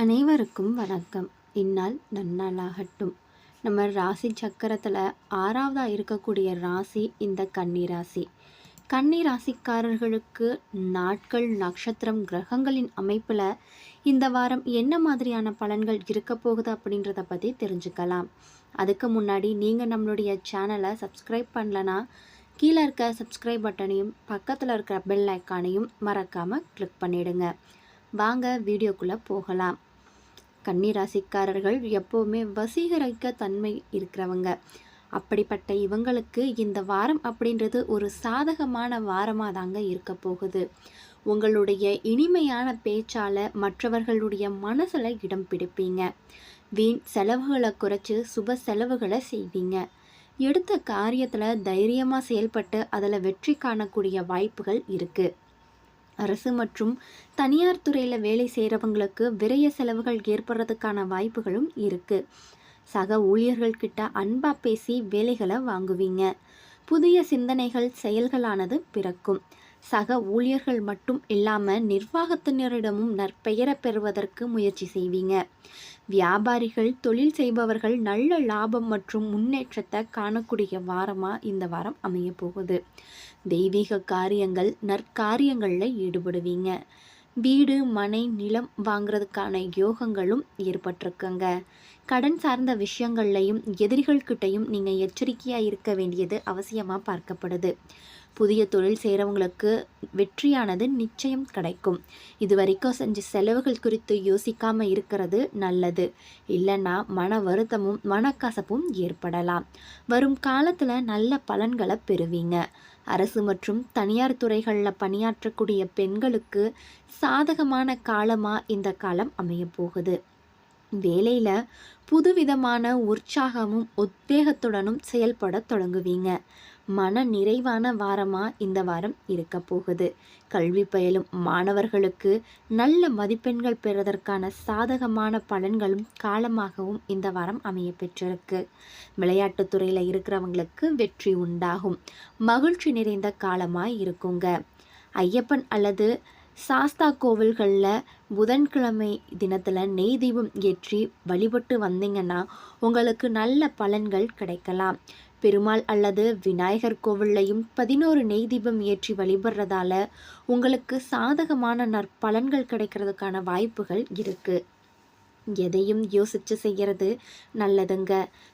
அனைவருக்கும் வணக்கம். இந்நாள் நன்னாளாகட்டும். நம்ம ராசி சக்கரத்தில் ஆறாவதாக இருக்கக்கூடிய ராசி இந்த கன்னி ராசி கன்னி ராசிக்காரர்களுக்கு நாட்கள் நட்சத்திரம் கிரகங்களின் அமைப்பில் இந்த வாரம் என்ன மாதிரியான பலன்கள் இருக்க போகுது அப்படின்றத பற்றி தெரிஞ்சுக்கலாம். அதுக்கு முன்னாடி நீங்கள் நம்மளுடைய சேனலை சப்ஸ்கிரைப் பண்ணலனா கீழே இருக்க சப்ஸ்கிரைப் பட்டனையும் பக்கத்தில் இருக்கிற பெல் ஐக்கானையும் மறக்காமல் கிளிக் பண்ணிவிடுங்க வாங்க வீடியோக்குள்ளே போகலாம். கன்னிராசிக்காரர்கள் எப்போவுமே வசீகரிக்க தன்மை இருக்கிறவங்க. அப்படிப்பட்ட இவங்களுக்கு இந்த வாரம் அப்படின்றது ஒரு சாதகமான வாரமாக தாங்க இருக்க போகுது. உங்களுடைய இனிமையான பேச்சால் மற்றவர்களுடைய மனசில் இடம் பிடிப்பீங்க. வீண் செலவுகளை குறைச்சி சுப செலவுகளை செய்வீங்க. எடுத்த காரியத்தில் தைரியமாக செயல்பட்டு அதில் வெற்றி காணக்கூடிய வாய்ப்புகள் இருக்குது அரசு மற்றும் தனியார் துறையில் வேலை செய்கிறவங்களுக்கு விரைய செலவுகள் ஏற்படுறதுக்கான வாய்ப்புகளும் இருக்குது சக ஊழியர்கள்கிட்ட அன்பாக பேசி வேலைகளை வாங்குவீங்க. புதிய சிந்தனைகள் செயல்களானது பிறக்கும். சக ஊழியர்கள் மட்டும் இல்லாமல் நிர்வாகத்தினரிடமும் நற்பெயரை பெறுவதற்கு முயற்சி செய்வீங்க. வியாபாரிகள் தொழில் செய்பவர்கள் நல்ல லாபம் மற்றும் முன்னேற்றத்தை காணக்கூடிய வாரமாக இந்த வாரம் அமைய போகுது. தெய்வீக காரியங்கள் நற்காரியங்களில் ஈடுபடுவீங்க. வீடு மனை நிலம் வாங்குறதுக்கான யோகங்களும் ஏற்பட்டிருக்குங்க. கடன் சார்ந்த விஷயங்கள்லையும் எதிரிகள்கிட்டையும் நீங்கள் எச்சரிக்கையாக இருக்க வேண்டியது அவசியமாக பார்க்கப்படுது. புதிய தொழில் செய்கிறவங்களுக்கு வெற்றியானது நிச்சயம் கிடைக்கும். இது வரைக்கும் செஞ்ச செலவுகள் குறித்து யோசிக்காமல் இருக்கிறது நல்லது. இல்லைன்னா மன வருத்தமும் மனக்கசப்பும் ஏற்படலாம். வரும் காலத்தில் நல்ல பலன்களை பெறுவீங்க. அரசு மற்றும் தனியார் துறைகளில் பணியாற்றக்கூடிய பெண்களுக்கு சாதகமான காலமாக இந்த காலம் அமைய போகுது வேலையில் புதுவிதமான உற்சாகமும் உத்வேகத்துடனும் செயல்பட தொடங்குவீங்க. மன நிறைவான வாரமாக இந்த வாரம் இருக்க போகுது. கல்வி பயிலும் மாணவர்களுக்கு நல்ல மதிப்பெண்கள் பெறுவதற்கான சாதகமான பலன்களும் காலமாகவும் இந்த வாரம் அமைய பெற்றிருக்கு. விளையாட்டுத்துறையில் இருக்கிறவங்களுக்கு வெற்றி உண்டாகும். மகிழ்ச்சி நிறைந்த காலமாக இருக்குங்க. ஐயப்பன் அல்லது சாஸ்தா கோவில்களில் புதன்கிழமை தினத்தில் நெய் தீபம் ஏற்றி வழிபட்டு வந்தீங்கன்னா உங்களுக்கு நல்ல பலன்கள் கிடைக்கலாம். பெருமாள் அல்லது விநாயகர் கோவில்லையும் பதினோரு நெய் தீபம் ஏற்றி வழிபடுறதால உங்களுக்கு சாதகமான நற்பலன்கள் கிடைக்கிறதுக்கான வாய்ப்புகள் இருக்குது எதையும் யோசித்து செய்கிறது நல்லதுங்க.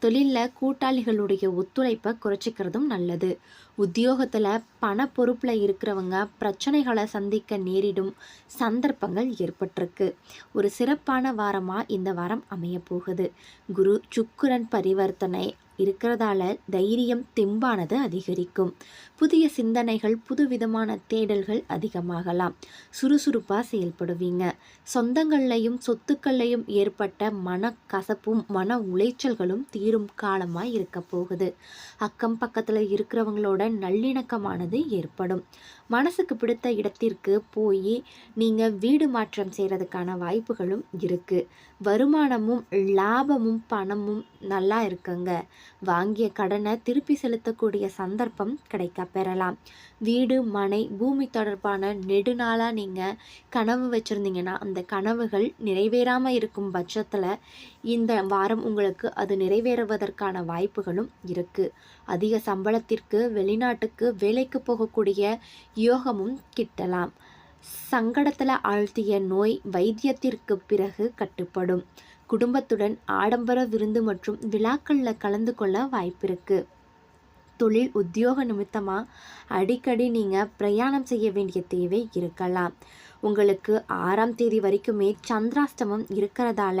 தொழிலில் கூட்டாளிகளுடைய ஒத்துழைப்பை குறைச்சிக்கிறதும் நல்லது. உத்தியோகத்தில் பண பொறுப்பில் இருக்கிறவங்க பிரச்சனைகளை சந்திக்க நேரிடும் சந்தர்ப்பங்கள் ஏற்பட்டிருக்கு. ஒரு சிறப்பான வாரமாக இந்த வாரம் அமைய போகுது குரு சுக்குரன் பரிவர்த்தனை இருக்கிறதால தைரியம் தெம்பானது அதிகரிக்கும். புதிய சிந்தனைகள் புதுவிதமான தேடல்கள் அதிகமாகலாம். சுறுசுறுப்பாக செயல்படுவீங்க. சொந்தங்கள்லையும் சொத்துக்கள்லையும் ஏற்பட்ட மன கசப்பும் மன உளைச்சல்களும் உயிரும் காலமாக இருக்க போகுது. அக்கம் பக்கத்தில் இருக்கிறவங்களோட நல்லிணக்கமானது ஏற்படும். மனசுக்கு பிடித்த இடத்திற்கு போய் நீங்கள் வீடு மாற்றம் செய்கிறதுக்கான வாய்ப்புகளும் இருக்குது வருமானமும் லாபமும் பணமும் நல்லா இருக்குங்க. வாங்கிய கடனை திருப்பி செலுத்தக்கூடிய சந்தர்ப்பம் கிடைக்க பெறலாம். வீடு மனை பூமி தொடர்பான நெடுநாளாக நீங்கள் கனவு வச்சுருந்தீங்கன்னா அந்த கனவுகள் நிறைவேறாமல் இருக்கும் பட்சத்தில் இந்த வாரம் உங்களுக்கு அது நிறைவேறுவதற்கான வாய்ப்புகளும் இருக்குது அதிக சம்பளத்திற்கு வெளிநாட்டுக்கு வேலைக்கு போகக்கூடிய யோகமும் கிட்டலாம். சங்கடத்தில் ஆழ்த்திய நோய் வைத்தியத்திற்கு பிறகு கட்டுப்படும். குடும்பத்துடன் ஆடம்பர விருந்து மற்றும் விழாக்களில் கலந்து கொள்ள வாய்ப்பிருக்கு. தொழில் உத்தியோக நிமித்தமாக அடிக்கடி நீங்கள் பிரயாணம் செய்ய வேண்டிய தேவை இருக்கலாம். உங்களுக்கு ஆறாம் தேதி வரைக்குமே சந்திராஷ்டமம் இருக்கிறதால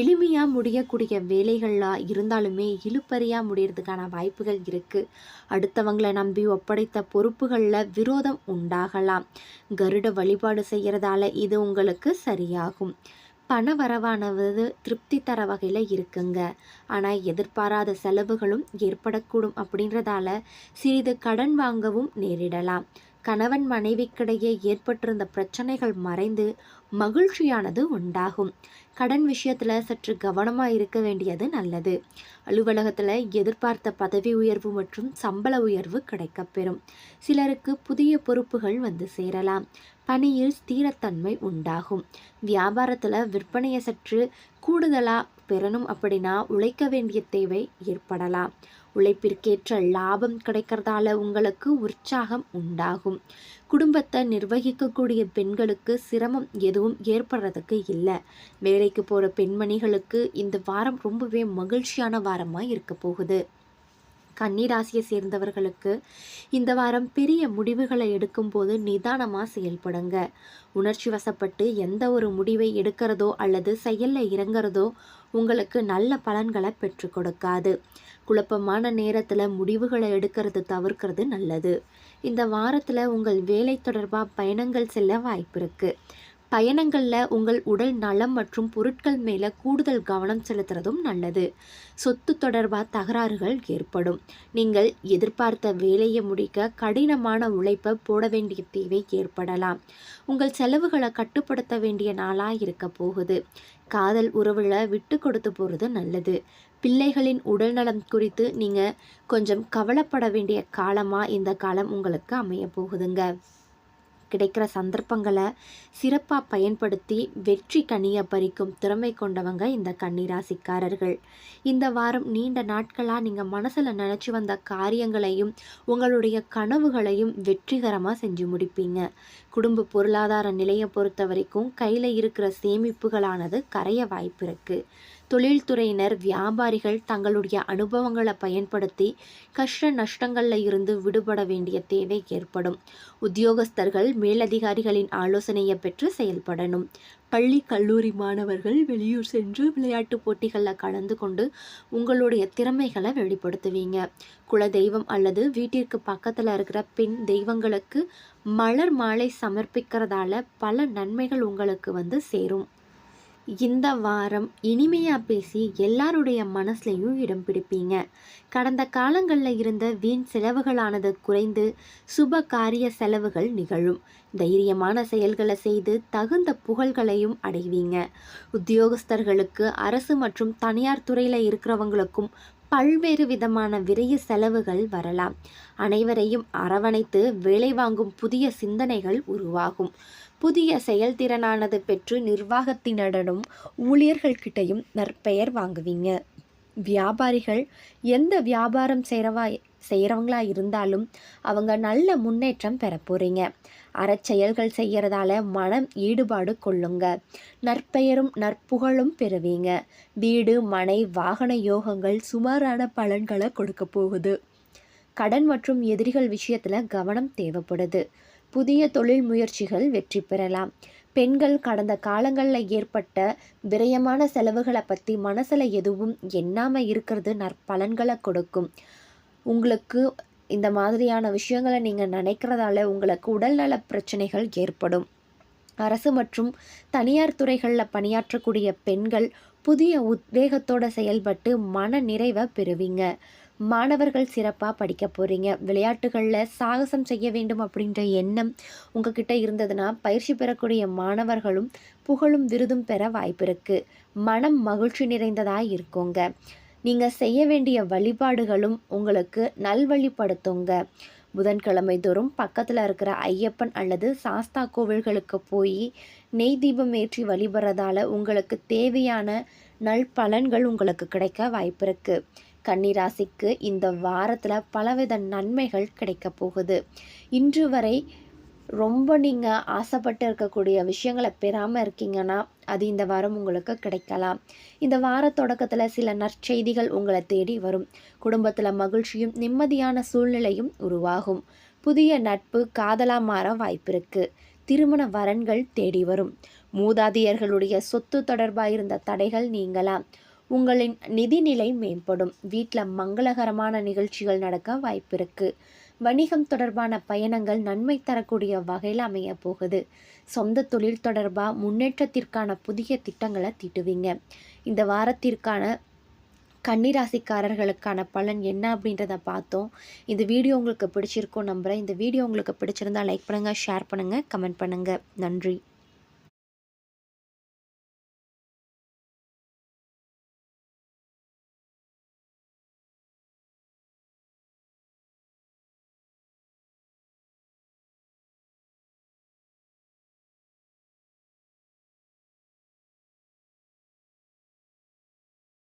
எளிமையாக முடியக்கூடிய வேலைகளாக இருந்தாலுமே இழுப்பறியாக முடியறதுக்கான வாய்ப்புகள் இருக்குது அடுத்தவங்களை நம்பி ஒப்படைத்த பொறுப்புகளில் விரோதம் உண்டாகலாம். கருட வழிபாடு செய்கிறதால இது உங்களுக்கு சரியாகும். பண வரவானது திருப்தி தர வகையில் இருக்குங்க. ஆனால் எதிர்பாராத செலவுகளும் ஏற்படக்கூடும் அப்படின்றதால சிறிது கடன் வாங்கவும் நேரிடலாம். கணவன் மனைவிக்கிடையே ஏற்பட்டிருந்த பிரச்சனைகள் மறைந்து மகிழ்ச்சியானது உண்டாகும். கடன் விஷயத்தில் சற்று கவனமாக இருக்க வேண்டியது நல்லது. அலுவலகத்தில் எதிர்பார்த்த பதவி உயர்வு மற்றும் சம்பள உயர்வு கிடைக்கப்பெறும். சிலருக்கு புதிய பொறுப்புகள் வந்து சேரலாம். பணியில் ஸ்திரத்தன்மை உண்டாகும். வியாபாரத்தில் விற்பனையை சற்று கூடுதலாக பெறணும் அப்படின்னா உழைக்க வேண்டிய தேவை ஏற்படலாம். உழைப்பிற்கேற்ற லாபம் கிடைக்கிறதால உங்களுக்கு உற்சாகம் உண்டாகும். குடும்பத்தை நிர்வகிக்கக்கூடிய பெண்களுக்கு சிரமம் எதுவும் ஏற்படுறதுக்கு இல்லை. வேலைக்கு போகிற பெண்மணிகளுக்கு இந்த வாரம் ரொம்பவே மகிழ்ச்சியான வாரமாக இருக்க போகுது. கன்னிராசியை சேர்ந்தவர்களுக்கு இந்த வாரம் பெரிய முடிவுகளை எடுக்கும்போது நிதானமாக செயல்படுங்க. உணர்ச்சி வசப்பட்டு எந்த ஒரு முடிவை எடுக்கிறதோ அல்லது செயலில் இறங்குறதோ உங்களுக்கு நல்ல பலன்களை பெற்று கொடுக்காது. குழப்பமான நேரத்தில் முடிவுகளை எடுக்கிறது தவிர்க்கிறது நல்லது. இந்த வாரத்தில் உங்கள் வேலை தொடர்பாக பயணங்கள் செல்ல வாய்ப்பு இருக்குது பயணங்களில் உங்கள் உடல் நலம் மற்றும் பொருட்கள் மேலே கூடுதல் கவனம் செலுத்துறதும் நல்லது. சொத்து தொடர்பாக தகராறுகள் ஏற்படும். நீங்கள் எதிர்பார்த்த வேலையை முடிக்க கடினமான உழைப்பை போட வேண்டிய தேவை ஏற்படலாம். உங்கள் செலவுகளை கட்டுப்படுத்த வேண்டிய நாளாக இருக்க போகுது. காதல் உறவில் விட்டு கொடுத்து போகிறது நல்லது. பிள்ளைகளின் உடல்நலம் குறித்து நீங்கள் கொஞ்சம் கவலைப்பட வேண்டிய காலமாக இந்த காலம் உங்களுக்கு அமைய போகுதுங்க. கிடைக்கிற சந்தர்ப்பங்களை சிறப்பாக பயன்படுத்தி வெற்றி கனியை பறிக்கும் திறமை கொண்டவங்க இந்த கன்னிராசிக்காரர்கள். இந்த வாரம் நீண்ட நாட்களாக நீங்கள் மனசில் நினச்சி வந்த காரியங்களையும் உங்களுடைய கனவுகளையும் வெற்றிகரமாக செஞ்சு முடிப்பீங்க. குடும்ப பொருளாதார நிலையை பொறுத்த வரைக்கும் கையில் இருக்கிற சேமிப்புகளானது கரைய வாய்ப்பு இருக்குது தொழில்துறையினர் வியாபாரிகள் தங்களுடைய அனுபவங்களை பயன்படுத்தி கஷ்ட நஷ்டங்களில் இருந்து விடுபட வேண்டிய தேவை ஏற்படும். உத்தியோகஸ்தர்கள் மேலதிகாரிகளின் ஆலோசனையை பெற்று செயல்படணும். பள்ளி கல்லூரி மாணவர்கள் வெளியூர் சென்று விளையாட்டு போட்டிகளில் கலந்து கொண்டு உங்களுடைய திறமைகளை வெளிப்படுத்துவீங்க. குல தெய்வம் அல்லது வீட்டிற்கு பக்கத்தில் இருக்கிற பெண் தெய்வங்களுக்கு மலர் மாலை சமர்ப்பிக்கிறதால பல நன்மைகள் உங்களுக்கு வந்து சேரும். இந்த வாரம் இனிமையாக பேசி எல்லாருடைய மனசுலையும் இடம் பிடிப்பீங்க. கடந்த காலங்களில் இருந்த வீண் செலவுகளானது குறைந்து சுப காரிய செலவுகள் நிகழும். தைரியமான செயல்களை செய்து தகுந்த புகழ்களையும் அடைவீங்க. உத்தியோகஸ்தர்களுக்கு அரசு மற்றும் தனியார் துறையில் இருக்கிறவங்களுக்கும் பல்வேறு விதமான விரைய செலவுகள் வரலாம். அனைவரையும் அரவணைத்து வேலை வாங்கும் புதிய சிந்தனைகள் உருவாகும். புதிய செயல்திறனானது பெற்று நிர்வாகத்தினரிடம் ஊழியர்கள்கிட்டையும் நற்பெயர் வாங்குவீங்க. வியாபாரிகள் எந்த வியாபாரம் செய்கிறவா செய்கிறவங்களா இருந்தாலும் அவங்க நல்ல முன்னேற்றம் பெற போகிறீங்க அறச்செயல்கள் செய்கிறதால மனம் ஈடுபாடு கொள்ளுங்க. நற்பெயரும் நற்புகழும் பெறுவீங்க. வீடு மனை வாகன யோகங்கள் சுமாரான பலன்களை கொடுக்க போகுது. கடன் மற்றும் எதிரிகள் விஷயத்தில் கவனம் தேவைப்படுது. புதிய தொழில் முயற்சிகள் வெற்றி பெறலாம். பெண்கள் கடந்த காலங்களில் ஏற்பட்ட விரயமான செலவுகளை பற்றி மனசில் எதுவும் எண்ணாமல் இருக்கிறது நற்பலன்களை கொடுக்கும். உங்களுக்கு இந்த மாதிரியான விஷயங்களை நீங்கள் நினைக்கிறதால உங்களுக்கு உடல்நல பிரச்சனைகள் ஏற்படும். அரசு மற்றும் தனியார் துறைகளில் பணியாற்றக்கூடிய பெண்கள் புதிய உத்வேகத்தோடு செயல்பட்டு மன நிறைவை பெறுவீங்க. மாணவர்கள் சிறப்பாக படிக்க போகிறீங்க விளையாட்டுகளில் சாகசம் செய்ய வேண்டும் அப்படின்ற எண்ணம் உங்ககிட்ட இருந்ததுன்னா பயிற்சி பெறக்கூடிய மாணவர்களும் புகழும் விருதும் பெற வாய்ப்பு இருக்குது மனம் மகிழ்ச்சி நிறைந்ததாக இருக்குங்க. நீங்கள் செய்ய வேண்டிய வழிபாடுகளும் உங்களுக்கு நல்வழிப்படுத்துங்க. புதன்கிழமை தோறும் பக்கத்தில் இருக்கிற ஐயப்பன் அல்லது சாஸ்தா கோவில்களுக்கு போய் நெய் தீபம் ஏற்றி வழிபடுறதால உங்களுக்கு தேவையான நல் பலன்கள் உங்களுக்கு கிடைக்க வாய்ப்பு இருக்குது கன்னிராசிக்கு இந்த வாரத்தில் பலவித நன்மைகள் கிடைக்க போகுது. இன்று வரை ரொம்ப நீங்கள் ஆசைப்பட்டு இருக்கக்கூடிய விஷயங்களை பெறாமல் இருக்கீங்கன்னா அது இந்த வாரம் உங்களுக்கு கிடைக்கலாம். இந்த வார தொடக்கத்தில் சில நற்செய்திகள் உங்களை தேடி வரும். குடும்பத்தில் மகிழ்ச்சியும் நிம்மதியான சூழ்நிலையும் உருவாகும். புதிய நட்பு காதலாக மாற வாய்ப்பிருக்கு. திருமண வரன்கள் தேடி வரும். மூதாதையர்களுடைய சொத்து தொடர்பாக இருந்த தடைகள் நீங்கலாம். உங்களின் நிதிநிலை மேம்படும். வீட்டில் மங்களகரமான நிகழ்ச்சிகள் நடக்க வாய்ப்பு வணிகம் தொடர்பான பயணங்கள் நன்மை தரக்கூடிய வகையில் அமைய போகுது. சொந்த தொழில் தொடர்பாக முன்னேற்றத்திற்கான புதிய திட்டங்களை தீட்டுவீங்க. இந்த வாரத்திற்கான கன்னிராசிக்காரர்களுக்கான பலன் என்ன அப்படின்றத பார்த்தோம். இந்த வீடியோ உங்களுக்கு பிடிச்சிருக்கோம் நம்புகிறேன் இந்த வீடியோ உங்களுக்கு பிடிச்சிருந்தா லைக் பண்ணுங்கள் ஷேர் பண்ணுங்கள் கமெண்ட் பண்ணுங்கள் நன்றி.